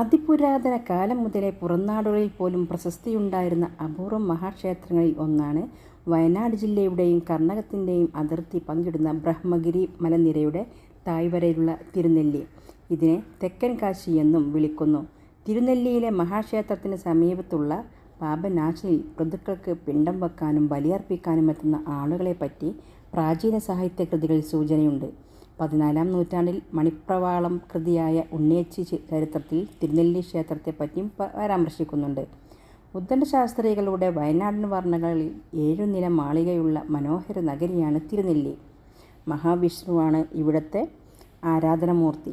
അതിപുരാതന കാലം മുതലേ പുറംനാടുകളിൽ പോലും പ്രശസ്തിയുണ്ടായിരുന്ന അപൂർവം മഹാക്ഷേത്രങ്ങളിൽ ഒന്നാണ് വയനാട് ജില്ലയുടെയും കർണകത്തിന്റെയും അതിർത്തി പങ്കിടുന്ന ബ്രഹ്മഗിരി മലനിരയുടെ തായ്വരയിലുള്ള തിരുനെല്ലി. ഇതിനെ തെക്കൻ കാശി എന്നും വിളിക്കുന്നു. തിരുനെല്ലിയിലെ മഹാക്ഷേത്രത്തിന് സമീപത്തുള്ള പാപനാശിനിൽ ഋതുക്കൾക്ക് പിണ്ടം വെക്കാനും ബലിയർപ്പിക്കാനും എത്തുന്ന ആളുകളെപ്പറ്റി പ്രാചീന സാഹിത്യകൃതികളിൽ സൂചനയുണ്ട്. പതിനാലാം നൂറ്റാണ്ടിൽ മണിപ്രവാളം കൃതിയായ ഉണ്ണിയച്ചി ചരിത്രത്തിൽ തിരുനെല്ലി ക്ഷേത്രത്തെപ്പറ്റിയും പരാമർശിക്കുന്നുണ്ട്. ഉദ്ദണ്ഡശാസ്ത്രികളുടെ വയനാടൻ വർണകളിൽ ഏഴു നില മാളികയുള്ള മനോഹര നഗരിയാണ് തിരുനെല്ലി. മഹാവിഷ്ണുവാണ് ഇവിടുത്തെ ആരാധനമൂർത്തി.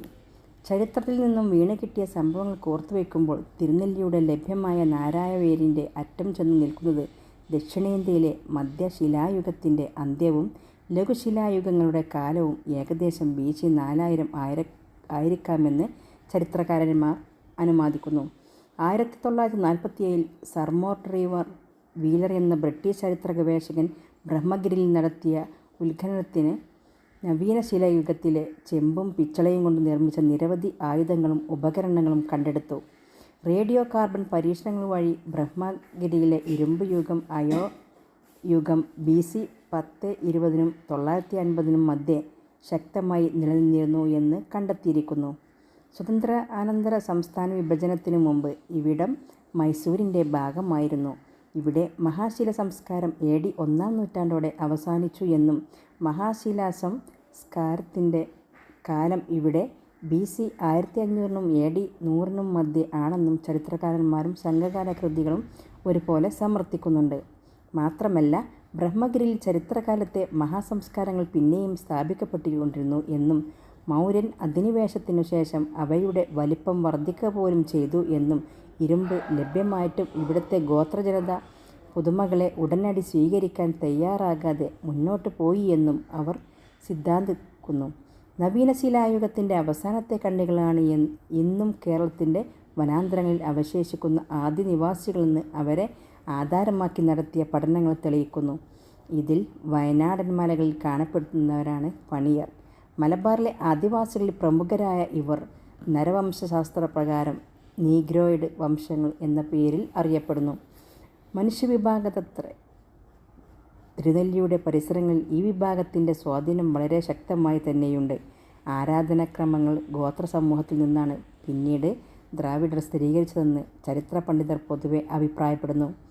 ചരിത്രത്തിൽ നിന്നും വീണ് കിട്ടിയ സംഭവങ്ങൾ കോർത്തുവെക്കുമ്പോൾ തിരുനെല്ലിയുടെ ലഭ്യമായ നാരായവേരിന്റെ അറ്റം ചെന്ന് നിൽക്കുന്നത് ദക്ഷിണേന്ത്യയിലെ മധ്യശിലായുഗത്തിന്റെ അന്ത്യവും ലഘുശിലായുഗങ്ങളുടെ കാലവും ഏകദേശം ബി സി നാലായിരം ആയിര ആയിരിക്കാമെന്ന് ചരിത്രകാരന്മാർ അനുമാനിക്കുന്നു. ആയിരത്തി തൊള്ളായിരത്തി നാൽപ്പത്തിയേഴിൽ സർമോർ വീലർ എന്ന ബ്രിട്ടീഷ് ചരിത്ര ഗവേഷകൻ ബ്രഹ്മഗിരിയിൽ നടത്തിയ ഉത്ഖനനത്തിന് നവീന ശിലായുഗത്തിലെ ചെമ്പും പിച്ചളയും കൊണ്ട് നിർമ്മിച്ച നിരവധി ആയുധങ്ങളും ഉപകരണങ്ങളും കണ്ടെടുത്തു. റേഡിയോ കാർബൺ പരീക്ഷണങ്ങൾ വഴി ബ്രഹ്മഗിരിയിലെ ഇരുമ്പ് യുഗം അയോ യുഗം ബി സി പത്ത് ഇരുപതിനും തൊള്ളായിരത്തി അൻപതിനും മധ്യേ ശക്തമായി നിലനിന്നിരുന്നു എന്ന് കണ്ടെത്തിയിരിക്കുന്നു. സ്വതന്ത്ര അനന്തര സംസ്ഥാന വിഭജനത്തിനു മുമ്പ് ഇവിടം മൈസൂരിന്റെ ഭാഗമായിരുന്നു. ഇവിടെ മഹാശില സംസ്കാരം എ ഡി ഒന്നാം നൂറ്റാണ്ടോടെ അവസാനിച്ചു എന്നും മഹാശിലാ സംസ്കാരത്തിന്റെ കാലം ഇവിടെ ബി സി ആയിരത്തി അഞ്ഞൂറിനും എ ഡി നൂറിനും മധ്യേ ആണെന്നും ചരിത്രകാരന്മാരും സംഘകാല കൃതികളും ഒരുപോലെ സമർത്ഥിക്കുന്നുണ്ട്. മാത്രമല്ല ബ്രഹ്മഗിരിയിൽ ചരിത്രകാലത്തെ മഹാസംസ്കാരങ്ങൾ പിന്നെയും സ്ഥാപിക്കപ്പെട്ടുകൊണ്ടിരുന്നു എന്നും മൗര്യൻ അധിനിവേശത്തിനു ശേഷം അവയുടെ വലിപ്പം വർദ്ധിക്കുക പോലും ചെയ്തു എന്നും ഇരുമ്പ് ലഭ്യമായിട്ടും ഇവിടുത്തെ ഗോത്രജനത പുതുമകളെ ഉടനടി സ്വീകരിക്കാൻ തയ്യാറാകാതെ മുന്നോട്ട് പോയി എന്നും അവർ സിദ്ധാന്തിക്കുന്നു. നവീന ശിലായുഗത്തിന്റെ അവസാനത്തെ കണ്ണികളാണ് ഇന്നും കേരളത്തിന്റെ വനാന്തരങ്ങളിൽ അവശേഷിക്കുന്ന ആദിനിവാസികളെന്ന് അവരെ ആധാരമാക്കി നടത്തിയ പഠനങ്ങൾ തെളിയിക്കുന്നു. ഇതിൽ വയനാടൻ മലകളിൽ കാണപ്പെടുന്നവരാണ് പണിയർ. മലബാറിലെ ആദിവാസികളിൽ പ്രമുഖരായ ഇവർ നരവംശശാസ്ത്ര പ്രകാരം നീഗ്രോയിഡ് വംശങ്ങൾ എന്ന പേരിൽ അറിയപ്പെടുന്നു. മനുഷ്യവിഭാഗത്തത്ര തിരുനെല്ലിയുടെ പരിസരങ്ങളിൽ ഈ വിഭാഗത്തിന്റെ സ്വാധീനം വളരെ ശക്തമായി തന്നെയുണ്ട്. ആരാധനാക്രമങ്ങൾ ഗോത്ര സമൂഹത്തിൽ നിന്നാണ് പിന്നീട് ദ്രാവിഡർ സ്ഥിരീകരിച്ചതെന്ന് ചരിത്ര പണ്ഡിതർ പൊതുവെ അഭിപ്രായപ്പെടുന്നു.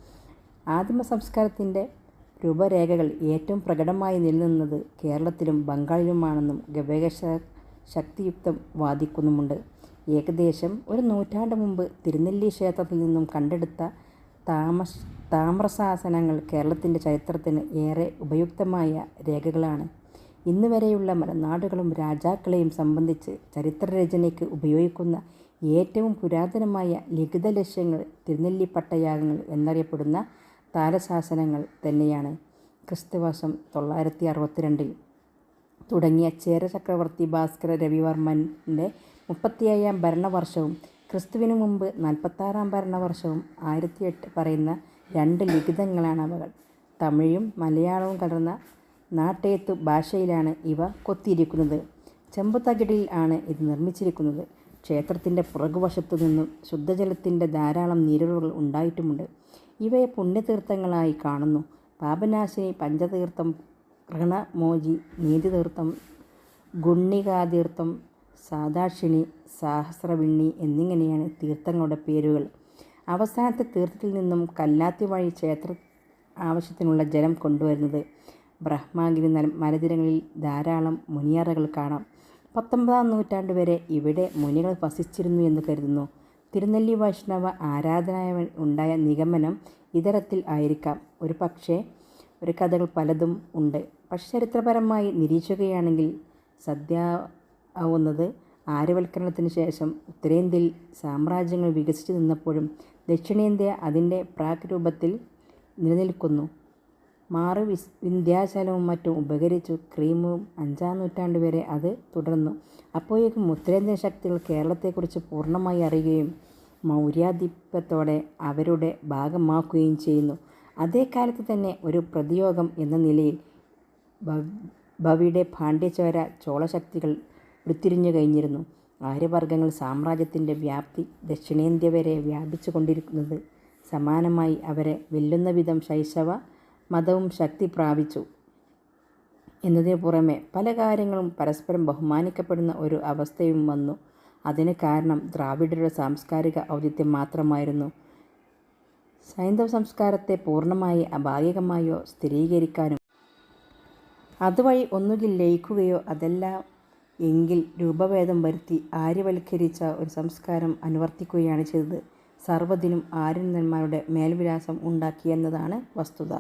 ആദിമ സംസ്കാരത്തിന്റെ രൂപരേഖകൾ ഏറ്റവും പ്രകടമായി നിലനിന്നത് കേരളത്തിലും ബംഗാളിലുമാണെന്നും ഗവേഷകർ ശക്തിയുക്തം വാദിക്കുന്നുമുണ്ട്. ഏകദേശം ഒരു നൂറ്റാണ്ട് മുമ്പ് തിരുനെല്ലി ക്ഷേത്രത്തിൽ നിന്നും കണ്ടെടുത്ത താമസ് താമ്രസാസനങ്ങൾ കേരളത്തിന്റെ ചരിത്രത്തിന് ഏറെ ഉപയുക്തമായ രേഖകളാണ്. ഇന്ന് വരെയുള്ള മലനാടുകളും രാജാക്കളെയും സംബന്ധിച്ച് ചരിത്രരചനയ്ക്ക് ഉപയോഗിക്കുന്ന ഏറ്റവും പുരാതനമായ ലിഖിത ലക്ഷ്യങ്ങൾ തിരുനെല്ലി പട്ടയാഗങ്ങൾ എന്നറിയപ്പെടുന്ന താലശാസനങ്ങൾ തന്നെയാണ് ക്രിസ്തുവർഷം തൊള്ളായിരത്തി അറുപത്തിരണ്ടിൽ തുടങ്ങിയ ചേര ചക്രവർത്തി ഭാസ്കര രവിവർമ്മന്റെ മുപ്പത്തിയേഴാം ഭരണവർഷവും ക്രിസ്തുവിനു മുമ്പ് നാൽപ്പത്താറാം ഭരണവർഷവും ആയിരത്തി എട്ട് പറയുന്ന രണ്ട് ലിഖിതങ്ങളാണ് അവകൾ. തമിഴും മലയാളവും കലർന്ന നാട്ടേത്തു ഭാഷയിലാണ് ഇവ കൊത്തിയിരിക്കുന്നത്. ചെമ്പുതകിടിൽ ആണ് ഇത് നിർമ്മിച്ചിരിക്കുന്നത്. ക്ഷേത്രത്തിന്റെ പുറകുവശത്തു നിന്നും ശുദ്ധജലത്തിന്റെ ധാരാളം നീരുകൾ ഉണ്ടായിട്ടുമുണ്ട്. ഇവയെ പുണ്യതീർത്ഥങ്ങളായി കാണുന്നു. പാപനാശിനി പഞ്ചതീർത്ഥം ഋണമോചി നീതിതീർത്ഥം ഗുണ്ണികാതീർത്ഥം സാദാക്ഷിണി സഹസ്രവിണ്ണി എന്നിങ്ങനെയാണ് തീർത്ഥങ്ങളുടെ പേരുകൾ. അവസാനത്തെ തീർത്ഥത്തിൽ നിന്നും കല്ലാത്തി വഴി ക്ഷേത്ര ആവശ്യത്തിനുള്ള ജലം കൊണ്ടുവരുന്നത് ബ്രഹ്മാഗിരി മലതിരങ്ങളിൽ ധാരാളം മുനിയറകൾ കാണാം. പത്തൊമ്പതാം നൂറ്റാണ്ട് വരെ ഇവിടെ മുനികൾ വസിച്ചിരുന്നു എന്ന് കരുതുന്നു. തിരുനെല്ലി വൈഷ്ണവ ആരാധനായവൻ ഉണ്ടായ നിഗമനം ഇതരത്തിൽ ആയിരിക്കാം. ഒരു പക്ഷേ ഒരു കഥകൾ പലതും ഉണ്ട്. പക്ഷെ ചരിത്രപരമായി നിരീക്ഷിക്കുകയാണെങ്കിൽ സദ്യ ആവുന്നത് ആര്യവൽക്കരണത്തിന് ശേഷം ഉത്തരേന്ത്യയിൽ സാമ്രാജ്യങ്ങൾ വികസിച്ചു നിന്നപ്പോഴും ദക്ഷിണേന്ത്യ അതിന്റെ പ്രാക് രൂപത്തിൽ നിലനിൽക്കുന്നു. മാറി വിസ് വിന്ധ്യാചലവും മറ്റും ഉപകരിച്ചു ക്രീമും അഞ്ചാം നൂറ്റാണ്ട് വരെ അത് തുടർന്നു. അപ്പോഴേക്കും ഉത്തരേന്ത്യൻ ശക്തികൾ കേരളത്തെക്കുറിച്ച് പൂർണമായി അറിയുകയും മൗര്യാധിപത്യത്തോടെ അവരുടെ ഭാഗമാക്കുകയും ചെയ്യുന്നു. അതേക്കാലത്ത് തന്നെ ഒരു പ്രതിയോഗം എന്ന നിലയിൽ ഭവിയുടെ പാണ്ഡ്യചോര ചോളശക്തികൾ ഉരുത്തിരിഞ്ഞു കഴിഞ്ഞിരുന്നു. ആര്യവർഗങ്ങൾ സാമ്രാജ്യത്തിന്റെ വ്യാപ്തി ദക്ഷിണേന്ത്യ വരെ വ്യാപിച്ചു കൊണ്ടിരിക്കുന്നത് സമാനമായി അവരെ വെല്ലുന്ന വിധം ശൈശവ മതവും ശക്തി പ്രാപിച്ചു. എന്നതിനു പുറമെ പല കാര്യങ്ങളും പരസ്പരം ബഹുമാനിക്കപ്പെടുന്ന ഒരു അവസ്ഥയും വന്നു. അതിന് കാരണം ദ്രാവിഡരുടെ സാംസ്കാരിക ഔചിത്യം മാത്രമായിരുന്നു. സൈന്ധവ സംസ്കാരത്തെ പൂർണമായി അഭാഗികമായോ സ്ഥിരീകരിക്കാനും അതുവഴി ഒന്നുകിൽ ലയിക്കുകയോ അതല്ല എങ്കിൽ രൂപഭേദം വരുത്തി ആര്യവൽക്കരിച്ച ഒരു സംസ്കാരം അനുവർത്തിക്കുകയാണ് ചെയ്തത്. സർവതിനും ആര്യന്മാരുടെ മേൽവിലാസം ഉണ്ടാക്കിയെന്നതാണ് വസ്തുത.